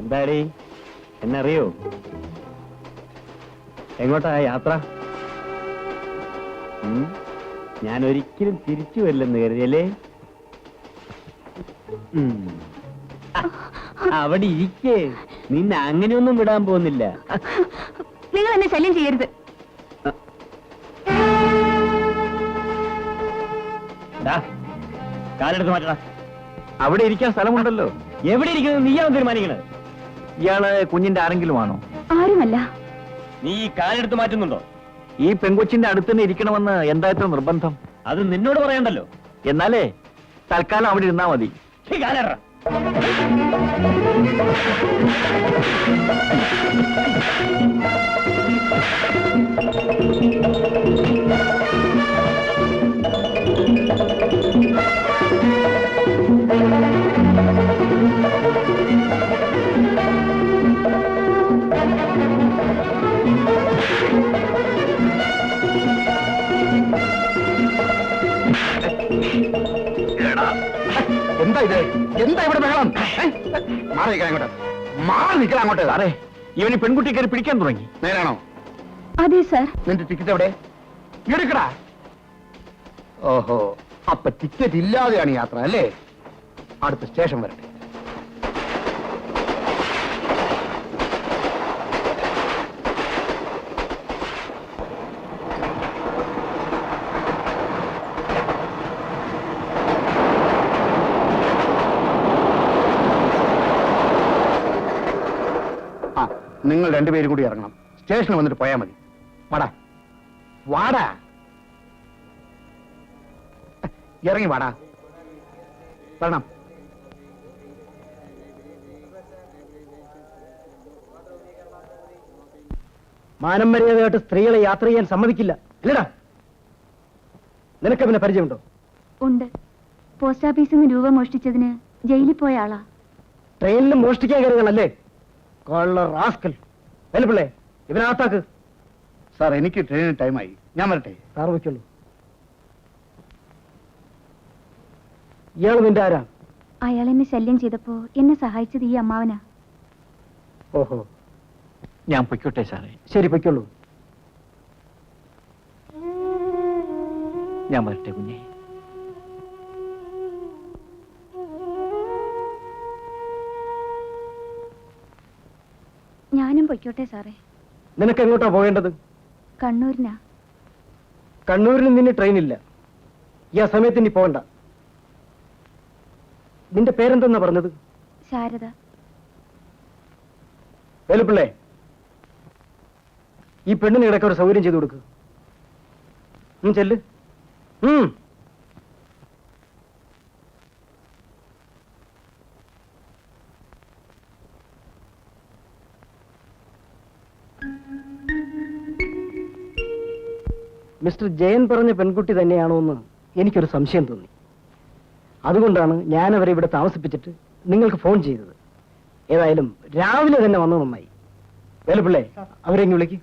എന്താടി? എന്നറിയോ? എങ്ങോട്ടാ യാത്ര? ഞാൻ ഒരിക്കലും തിരിച്ചു വരില്ലെന്ന് കരുതിയല്ലേ. അവിടെ ഇരിക്കേ. നിന്നെ അങ്ങനെയൊന്നും വിടാൻ പോകുന്നില്ല. നിങ്ങൾ എന്നെ ശല്യം ചെയ്യരുത്. ദാ, കാലെടുത്ത് മാറ്റടാ അവിടെ ഇരിക്കാൻ സ്ഥലമുണ്ടല്ലോ. എവിടെ ഇരിക്കുന്നത് നീയാണ് തീരുമാനിക്കണത് ഇയാൾ കുഞ്ഞിന്റെ ആരെങ്കിലും ആണോ? ആരുമല്ല. നീ ഈ കാലെടുത്ത് മാറ്റുന്നുണ്ടോ? ഈ പെങ്കൊച്ചിന്റെ അടുത്ത് തന്നെ ഇരിക്കണമെന്ന് എന്താ ഇത്ര നിർബന്ധം? അത് നിന്നോട് പറയണ്ടല്ലോ. എന്നാലേ തൽക്കാലം അവിടെ ഇരുന്നാ മതി. കാലെട. എന്താ എന്താ ഇവിടെ ബഹളം? മാറി നിൽക്കാൻ അങ്ങോട്ട്. മാറി നിൽക്കാൻ അങ്ങോട്ട്. അറേ ഇവന് പെൺകുട്ടി കയറി പിടിക്കാൻ തുടങ്ങി. നേരാണോ? അതെ സർ. നിന്റെ ടിക്കറ്റ് എവിടെ? എടുക്കടാ. ഓഹോ അപ്പൊ ടിക്കറ്റ് ഇല്ലാതെയാണ് യാത്ര അല്ലേ? അടുത്ത സ്റ്റേഷൻ വരട്ടെ ആ നിങ്ങൾ രണ്ടുപേരും കൂടി ഇറങ്ങണം. സ്റ്റേഷനിൽ വന്നിട്ട് പോയാൽ മതി. വാടാ. വാടാ. ഇറങ്ങി വാടാ. വരണം. മാനം മര്യാദയായിട്ട് സ്ത്രീകളെ യാത്ര ചെയ്യാൻ സമ്മതിക്കില്ല. ഇല്ലടാ. നിനക്ക് പിന്നെ പരിചയമുണ്ടോ? ഉണ്ട്. പോസ്റ്റ് ഓഫീസിൽ നിന്ന് രൂപ മോഷ്ടിച്ചതിന് ജയിലിൽ പോയ ആളാ. ട്രെയിനിൽ മോഷ്ടിക്കാൻ കൊള്ള റാസ്കൽ. വെലുപ്പിള്ളേ ഇവനകത്താക്ക് സാർ എനിക്ക് ട്രെയിനിന് ടൈമായി ഞാൻ വരട്ടെ? സാർ വയ്ക്കുള്ളൂ ഇയാൾ നിന്റെ ആരാ? അയാൾ എന്നെ ശല്യം ചെയ്തപ്പോ എന്നെ സഹായിച്ചത് ഈ അമ്മാവനാ. ഓഹോ. ഞാൻ പൊയ്ക്കോട്ടെ സാറേ. ശരി പൊയ്ക്കുള്ളൂ ഞാൻ വരട്ടെ കുഞ്ഞെ. പൊയ്ക്കോട്ടെ സാറേ. നിനക്ക് എങ്ങോട്ടാ പോകേണ്ടത്? കണ്ണൂരിനാ. കണ്ണൂരിൽ നിന്നെ ട്രെയിനില്ല. ഈ ആ സമയത്ത് ഇനി പോകണ്ട. നിന്റെ പേരെന്തെന്നാ പറഞ്ഞത്? ശാരദ. വേലുപ്പിള്ളേ ഈ പെണ്ണിന് കിടക്ക ഒരു സൗകര്യം ചെയ്തു കൊടുക്ക്. ചെല്ല്. മിസ്റ്റർ ജയൻ പറഞ്ഞ പെൺകുട്ടി തന്നെയാണോ എന്ന് എനിക്കൊരു സംശയം തോന്നി. അതുകൊണ്ടാണ് ഞാൻ അവരെ ഇവിടെ താമസിപ്പിച്ചിട്ട് നിങ്ങൾക്ക് ഫോൺ ചെയ്തത്. ഏതായാലും രാവിലെ തന്നെ വന്നു നന്നായി. വേലുപ്പിള്ളേ അവരെ ഇങ്ങ് വിളിക്ക്.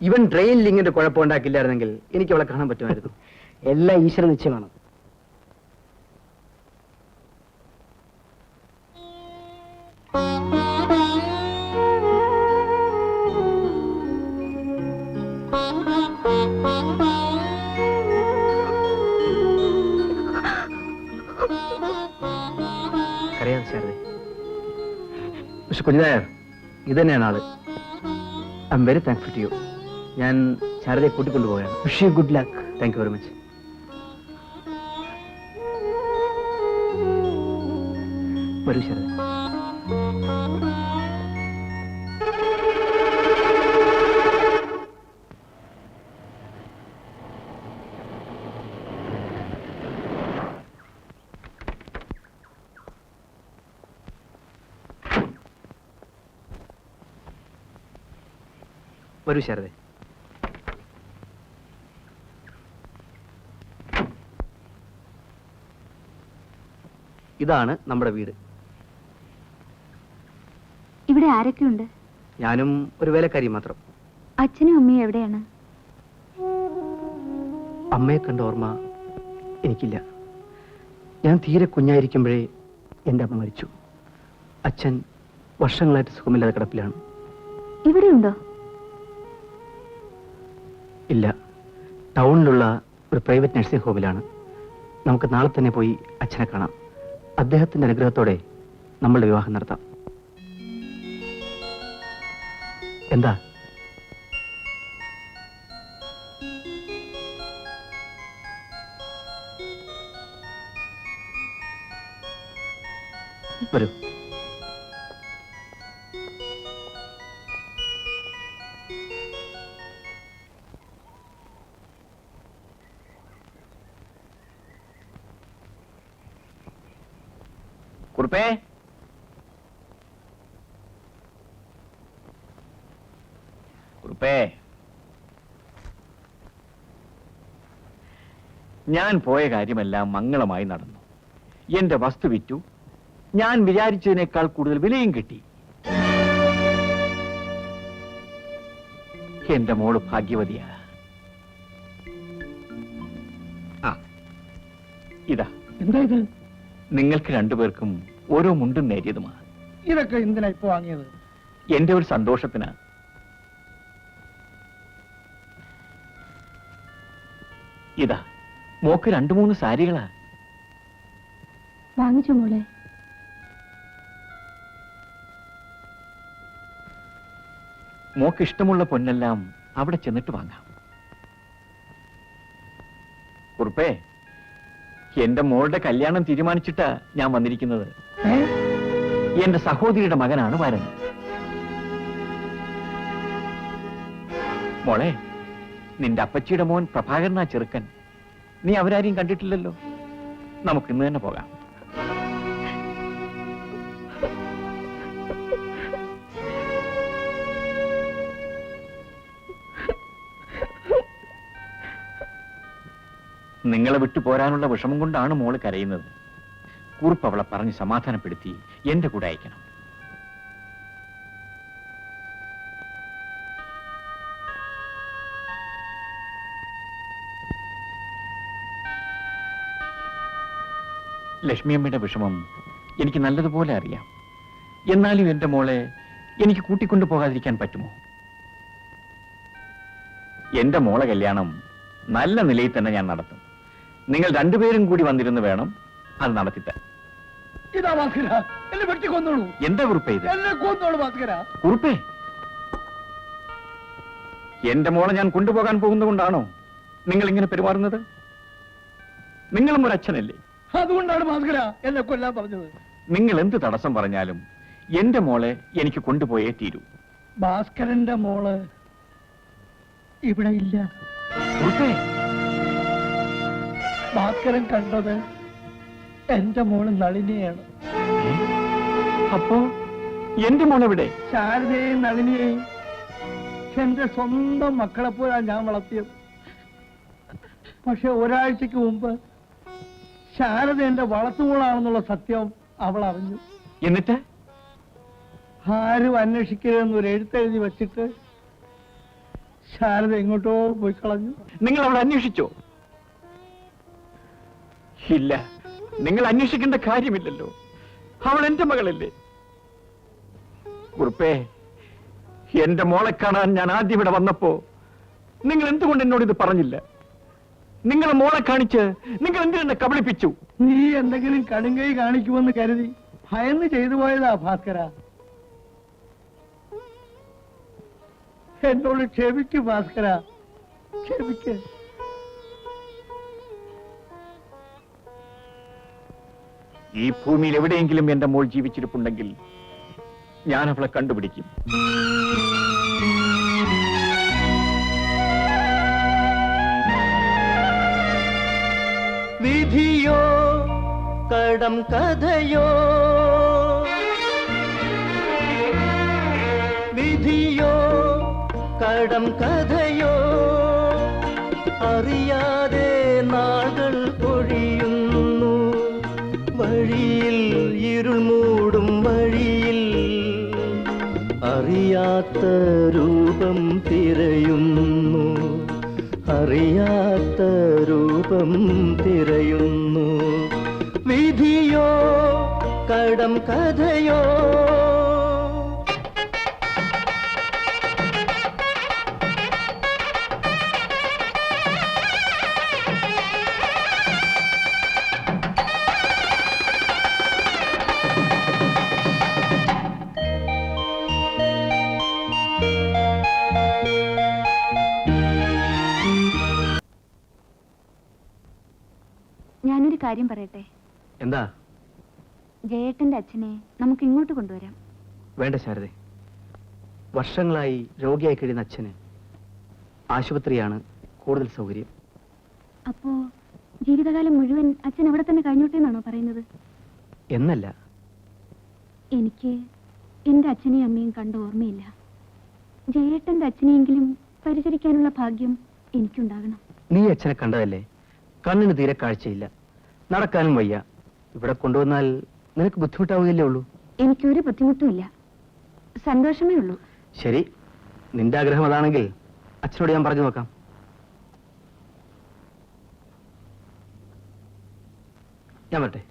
ഇവൻ ട്രെയിനിൽ ഇങ്ങനെ കുഴപ്പമുണ്ടാക്കില്ലായിരുന്നെങ്കിൽ എനിക്ക് അവളെ കാണാൻ പറ്റുമായിരുന്നു. എല്ലാം ഈശ്വര നിശ്ചയമാണ്. അറിയാം ശാരദ പക്ഷെ കുഞ്ഞിനായർ ഇത് തന്നെയാണ് ആൾ. I am very thankful to you ഞാൻ ശാരദയെ കൂട്ടിക്കൊണ്ടുപോവുകയാണ്. Wish you good luck thank you very much വരൂ ശാരദ. വരൂ ശാരദ. ഇതാണ് നമ്മുടെ വീട്. ഇവിടെ ആരൊക്കെയുണ്ട്? ഞാനും ഒരു വേലക്കാരി മാത്രം. അച്ഛനും അമ്മയും എവിടെയാണ്? അമ്മയെ കണ്ട ഓർമ്മ എനിക്കില്ല. ഞാൻ തീരെ കുഞ്ഞായിരിക്കുമ്പോഴേ എന്റെ അമ്മ മരിച്ചു. അച്ഛൻ വർഷങ്ങളായിട്ട് സുഖമില്ലാതെ കിടപ്പിലാണ്. ഇവിടെ ഉണ്ടോ ഇല്ല. ടൗണിലുള്ള ഒരു പ്രൈവറ്റ് നഴ്സിംഗ് ഹോമിലാണ്. നമുക്ക് നാളെ തന്നെ പോയി അച്ഛനെ കാണാം. അദ്ദേഹത്തിന്റെ അനുഗ്രഹത്തോടെ നമ്മളുടെ വിവാഹം നടത്താം. എന്താ? വരൂ. കുറുപ്പേ ഞാൻ പോയ കാര്യമെല്ലാം മംഗളമായി നടന്നു. എന്റെ വസ്തു വിറ്റു. ഞാൻ വിചാരിച്ചതിനേക്കാൾ കൂടുതൽ വിലയും കിട്ടി. എന്റെ മോൾ ഭാഗ്യവതിയാ. ആ ഇതാ. എന്താ ഇത്? നിങ്ങൾക്ക് രണ്ടുപേർക്കും ഓരോ മുണ്ടും നേരിയതുമാണ് ഇതൊക്കെ എന്തിനാ ഇപ്പൊ വാങ്ങിയത്? എന്റെ ഒരു സന്തോഷത്തിന്. മോക്ക് രണ്ടു മൂന്ന് സാരികളാ. വാങ്ങിച്ചു മോളെ. മോക്ക് ഇഷ്ടമുള്ള പൊന്നെല്ലാം അവിടെ ചെന്നിട്ട് വാങ്ങാം. കുറുപ്പേ എന്റെ മോളുടെ കല്യാണം തീരുമാനിച്ചിട്ടാ ഞാൻ വന്നിരിക്കുന്നത്. എന്റെ സഹോദരിയുടെ മകനാണ് വരൻ. മോളെ നിന്റെ അപ്പച്ചിയുടെ മോൻ പ്രഭാകരനാ ചെറുക്കൻ. നീ അവരാരെയും കണ്ടിട്ടില്ലല്ലോ? നമുക്ക് ഇന്ന് തന്നെ പോകാം. നിങ്ങളെ വിട്ടു പോരാനുള്ള വിഷമം കൊണ്ടാണ് മോൾ കരയുന്നത്. കുറിപ്പ് അവളെ പറഞ്ഞ് സമാധാനപ്പെടുത്തി എന്റെ കൂടെ അയക്കണം. ലക്ഷ്മിയമ്മയുടെ വിഷമം എനിക്ക് നല്ലതുപോലെ അറിയാം. എന്നാലും എന്റെ മോളെ എനിക്ക് കൂട്ടിക്കൊണ്ടു പോകാതിരിക്കാൻ പറ്റുമോ? എന്റെ മോളെ കല്യാണം നല്ല നിലയിൽ തന്നെ ഞാൻ നടത്തും. നിങ്ങൾ രണ്ടുപേരും കൂടി വന്നിരുന്ന് വേണം അത് നടത്തിത്തരാൻ ഇതാ ഭാസ്കര എന്നെ വെട്ടി കൊന്നോളൂ. എന്താ കുറിപ്പേ ഇത്? എന്നെ കൊന്നോളൂ ഭാസ്കര. കുറിപ്പേ? എന്റെ മോളെ ഞാൻ കൊണ്ടുപോകാൻ പോകുന്നതുകൊണ്ടാണോ നിങ്ങൾ ഇങ്ങനെ പെരുമാറുന്നത്? നിങ്ങളും ഒരു അച്ഛനല്ലേ അതുകൊണ്ടാണ് ഭാസ്കര എന്നെ കൊല്ലാൻ പറഞ്ഞത്. നിങ്ങൾ എന്ത് തടസ്സം പറഞ്ഞാലും എന്റെ മോളെ എനിക്ക് കൊണ്ടുപോയേ തീരൂ. ഭാസ്കരന്റെ മോൾ ഇവിടെ ഇല്ല. ഭാസ്കരൻ കണ്ടത് എന്റെ മോൾ നളിനിയാണ്? അപ്പോ എന്റെ മോളെവിടെ ശാരദയെയും നളിനിയെയും എന്റെ സ്വന്തം മക്കളെപ്പോഴാണ് ഞാൻ വളർത്തിയത്? പക്ഷെ ഒരാഴ്ചക്ക് മുമ്പ് ശാരദ എന്റെ വളർത്തുമോളാണെന്നുള്ള സത്യം അവൾ അറിഞ്ഞു. എന്നിട്ട്? ആരും അന്വേഷിക്കരുതെന്ന് ഒരു എഴുത്തെഴുതി വെച്ചിട്ട് ശാരദ എങ്ങോട്ടോ പോയി കളഞ്ഞു. നിങ്ങൾ അവളെ അന്വേഷിച്ചോ? ഇല്ല. നിങ്ങൾ അന്വേഷിക്കേണ്ട കാര്യമില്ലല്ലോ. അവൾ എന്റെ മകളല്ലേ? കുറുപ്പേ എന്റെ മോളെ കാണാൻ ഞാൻ ആദ്യം ഇവിടെ വന്നപ്പോ നിങ്ങൾ എന്തുകൊണ്ട് എന്നോട് ഇത് പറഞ്ഞില്ല? നിങ്ങൾ മോളെ കാണിച്ച് നിങ്ങൾ എന്തിനെന്നെ കബളിപ്പിച്ചു? നീ എന്തെങ്കിലും കടുങ്കൈ കാണിക്കുമെന്ന് കരുതി ഭയന്ന് ചെയ്തു പോയതാ ഭാസ്കര. എന്നോട് ക്ഷമിക്കു ഭാസ്കര. ക്ഷമിക്ക്. ഈ ഭൂമിയിൽ എവിടെയെങ്കിലും എന്റെ മോൾ ജീവിച്ചിരിപ്പുണ്ടെങ്കിൽ ഞാൻ അവളെ കണ്ടുപിടിക്കും. കടം കഥയോ? വിധിയോ കടം കഥയോ? അറിയാതെ നാളുകൾ പൊഴിയുന്നു. വഴിയിൽ ഇരുൾ മൂടും വഴിയിൽ അറിയാത്ത രൂപം തിരയുന്നു. അറിയാത്ത രൂപം തിരയുന്നു വിധിയോ കടം കഥയോ? ഞാനൊരു കാര്യം പറയട്ടെ? എന്താ? ജയേട്ടന്റെ അച്ഛനെ നമുക്ക് ഇങ്ങോട്ട് കൊണ്ടുവരാം. വേണ്ട ശാരദ. വർഷങ്ങളായി രോഗിയായി കഴിയുന്ന അച്ഛന് ആശുപത്രിയാണ് കൂടുതൽ സൗകര്യം. അപ്പോ ജീവിതകാലം മുഴുവൻ അച്ഛൻ അവിടെ തന്നെ കഴിഞ്ഞോട്ടെ എന്നാണോ പറയുന്നത്? എന്നല്ല. എനിക്ക് എന്റെ അച്ഛനെയും അമ്മയും കണ്ട ഓർമ്മയില്ല. ജയേട്ടന്റെ അച്ഛനെയെങ്കിലും പരിചരിക്കാനുള്ള ഭാഗ്യം എനിക്കുണ്ടാകണം. നീ അച്ഛനെ കണ്ടതല്ലേ? കണ്ണിന് തീരെ കാഴ്ചയില്ല. നടക്കാനും വയ്യ. ഇവിടെ കൊണ്ടുവന്നാൽ നിനക്ക് ബുദ്ധിമുട്ടാവുകയല്ലേ ഉള്ളൂ? എനിക്കൊരു ബുദ്ധിമുട്ടുമില്ല. സന്തോഷമേ ഉള്ളൂ. ശരി. നിന്റെ ആഗ്രഹം അതാണെങ്കിൽ അച്ഛനോട് ഞാൻ പറഞ്ഞു നോക്കാം. ഞാൻ വരട്ടെ.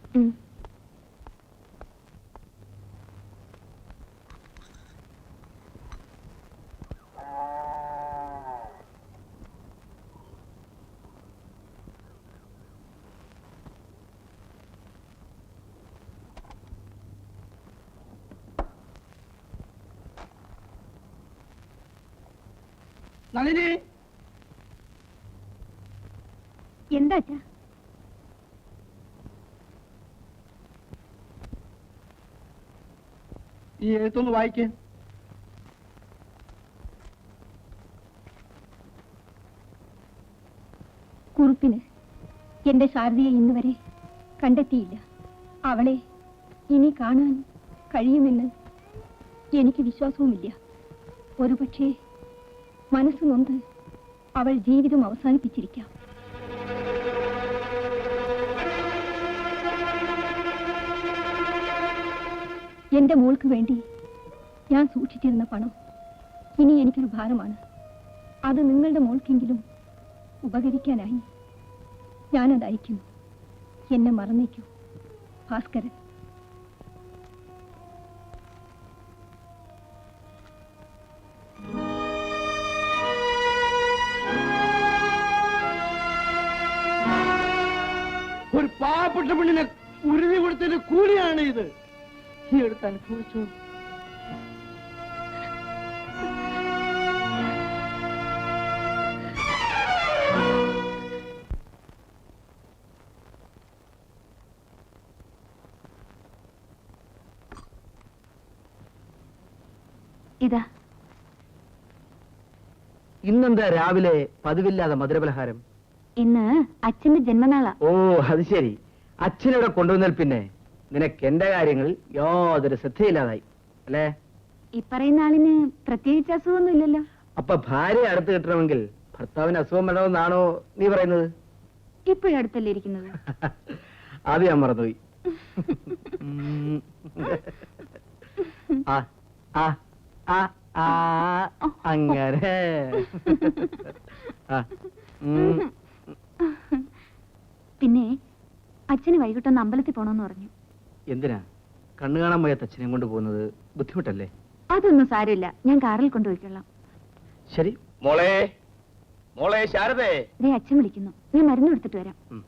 നളിനി എന്താ അച്ഛാ? ഈ എഴുത്തൊന്ന് വായിക്കേ. കുറുപ്പിന് എന്റെ ശാരദയെ ഇന്ന് വരെ കണ്ടെത്തിയില്ല. അവളെ ഇനി കാണാൻ കഴിയുമെന്ന് എനിക്ക് വിശ്വാസവുമില്ല. ഒരുപക്ഷെ മനസ്സ് നൊന്ത് അവൾ ജീവിതം അവസാനിപ്പിച്ചിരിക്കാം. എന്റെ മോൾക്ക് വേണ്ടി ഞാൻ സൂക്ഷിച്ചിരുന്ന പണം ഇനി എനിക്കൊരു ഭാരമാണ്. അത് നിങ്ങളുടെ മോൾക്കെങ്കിലും ഉപകരിക്കാനായി ഞാനത് അയക്കുന്നു എന്നെ മറന്നേക്കൂ ഭാസ്കരൻ. പാവപ്പെട്ട പെണ്ണിനെ ഉരുവി കൊടുത്തതിന്റെ കൂലിയാണ് ഇത്. നീ എടുത്ത് അനുഭവിച്ചു. ഇതാ. ഇന്നെന്താ രാവിലെ പതിവില്ലാതെ മധുരപലഹാരം? ഇന്ന് അച്ഛന്റെ ജന്മനാളാ. ഓ അത് ശരി. അച്ഛനിവിടെ കൊണ്ടുവന്നാൽ പിന്നെ നിനക്ക് എന്റെ കാര്യങ്ങളിൽ യാതൊരു ശ്രദ്ധയില്ലാതായി അല്ലേ ഇപ്പറയുന്ന ആളിന് പ്രത്യേകിച്ച് അസുഖമൊന്നും ഇല്ലല്ലോ അപ്പൊ ഭാര്യ അടുത്ത് കിട്ടണമെങ്കിൽ ഭർത്താവിന് അസുഖം വേണമെന്നാണോ നീ പറയുന്നത് ഇപ്പോഴടുത്തല്ലേ ഇരിക്കുന്നത് അത് ഞാൻ മറന്നുപോയി. ആ ആ ആ ആ അങ്ങനെ ആ, ഉം. പിന്നെ അച്ഛന് വൈകിട്ടൊന്ന് അമ്പലത്തിൽ പോണമെന്ന് പറഞ്ഞു. എന്തിനാ? കണ്ണു കാണാൻ പോയാത്ത അച്ഛനെ കൊണ്ട് പോകുന്നത് ബുദ്ധിമുട്ടല്ലേ? അതൊന്നും സാരമില്ല. ഞാൻ കാറിൽ കൊണ്ടുപോയിക്കൊള്ളാം. ശരി. മോളെ. മോളെ ശാരദേ. ദേ അച്ഛൻ വിളിക്കുന്നു. ഞാൻ മരുന്ന് കൊടുത്തിട്ട് വരാം.